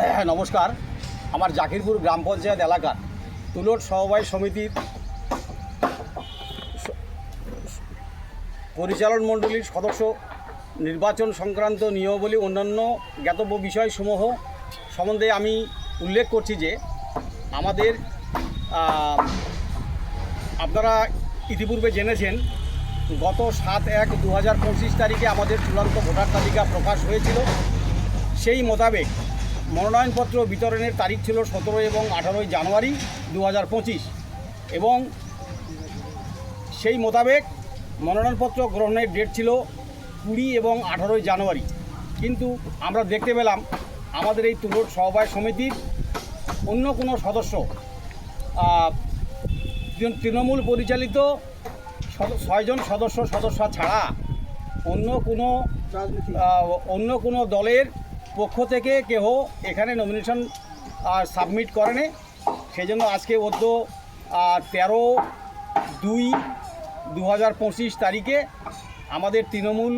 হ্যাঁ, নমস্কার। আমার জাকিরপুর গ্রাম পঞ্চায়েত এলাকার তুলট সমবায় সমিতির পরিচালন মণ্ডলীর সদস্য নির্বাচন সংক্রান্ত নিয়মাবলী অন্যান্য জ্ঞাতব্য বিষয়সমূহ সম্বন্ধে আমি উল্লেখ করছি যে আমাদের আপনারা ইতিপূর্বে জেনেছেন গত সাত এক দু হাজার পঁচিশ তারিখে আমাদের চূড়ান্ত ভোটার তালিকা প্রকাশ হয়েছিল। সেই মোতাবেক মনোনয়নপত্র বিতরণের তারিখ ছিল সতেরো এবং আঠারোই জানুয়ারি দু হাজার পঁচিশ। এবং সেই মোতাবেক মনোনয়নপত্র গ্রহণের ডেট ছিল কুড়ি এবং আঠারোই জানুয়ারি। কিন্তু আমরা দেখতে পেলাম আমাদের এই তুলোর সমবায় সমিতির অন্য কোনো সদস্য তৃণমূল পরিচালিত ছয়জন সদস্য সদস্য ছাড়া অন্য কোনো অন্য কোনো দলের পক্ষ থেকে কেহ এখানে নমিনেশন আর সাবমিট করেনি। সেই জন্য আজকে অদ্য তেরো দুই দু হাজার পঁচিশ তারিখে আমাদের তৃণমূল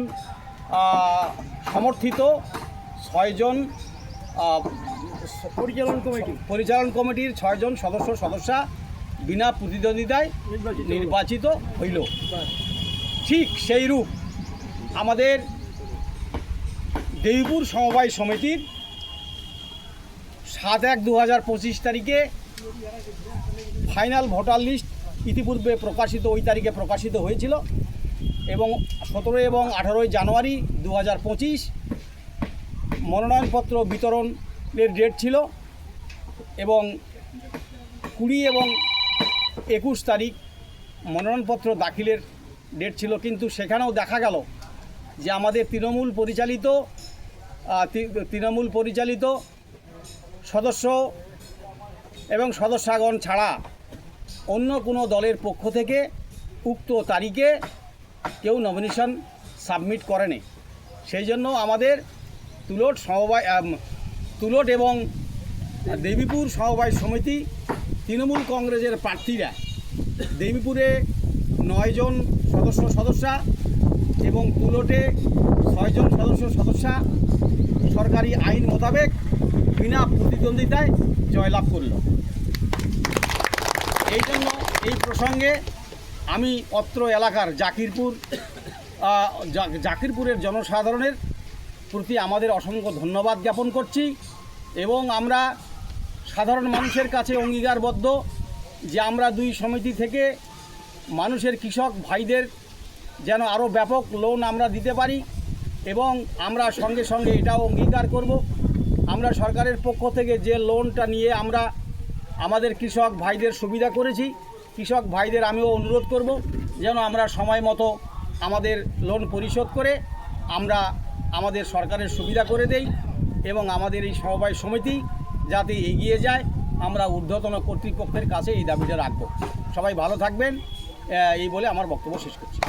সমর্থিত ছয়জন পরিচালন কমিটি। পরিচালন কমিটির ছয়জন সদস্য সদস্যা বিনা প্রতিদ্বন্দ্বিতায় নির্বাচিত। হইল। ঠিক সেই রূপ আমাদের দেবীপুর সমবায় সমিতির সাত এক দু হাজার পঁচিশ তারিখে ফাইনাল ভোটার লিস্ট ইতিপূর্বে প্রকাশিত, ওই তারিখে প্রকাশিত হয়েছিল এবং সতেরো এবং আঠারোই জানুয়ারি দু হাজার পঁচিশ মনোনয়নপত্র বিতরণের ডেট ছিল এবং কুড়ি এবং একুশ তারিখ মনোনয়নপত্র দাখিলের ডেট ছিল। কিন্তু সেখানেও দেখা গেল যে আমাদের তৃণমূল পরিচালিত তৃণমূল পরিচালিত সদস্য এবং সদস্যগণ ছাড়া অন্য কোনো দলের পক্ষ থেকে উক্ত তারিখে কেউ নমিনেশন সাবমিট করেনি। সেই জন্য আমাদের তুলট সমবায় তুলট এবং দেবীপুর সমবায় সমিতি, তৃণমূল কংগ্রেসের প্রার্থীরা, দেবীপুরে নয়জন সদস্য সদস্যা এবং তুলটে ছয়জন সদস্য সদস্যা সরকারি আইন মোতাবেক বিনা প্রতিদ্বন্দ্বিতায় জয়লাভ করল। এই জন্য এই প্রসঙ্গে আমি অত্র এলাকার জাকিরপুর জাকিরপুরের জনসাধারণের প্রতি আমাদের অসংখ্য ধন্যবাদ জ্ঞাপন করছি এবং আমরা সাধারণ মানুষের কাছে অঙ্গীকারবদ্ধ যে আমরা দুই সমিতি থেকে মানুষের কৃষক ভাইদের যেন আরও ব্যাপক লোন আমরা দিতে পারি এবং আমরা সঙ্গে সঙ্গে এটাও অঙ্গীকার করব। আমরা সরকারের পক্ষ থেকে যে লোনটা নিয়ে আমরা আমাদের কৃষক ভাইদের সুবিধা করেছি, কৃষক ভাইদের আমিও অনুরোধ করব যেন আমরা সময় মতো আমাদের লোন পরিশোধ করে আমরা আমাদের সরকারের সুবিধা করে দেই এবং আমাদের এই সমবায় সমিতি যাতে এগিয়ে যায়, আমরা ঊর্ধ্বতন কর্তৃপক্ষের কাছে এই দাবিটা রাখব। সবাই ভালো থাকবেন এই বলে আমার বক্তব্য শেষ করছি।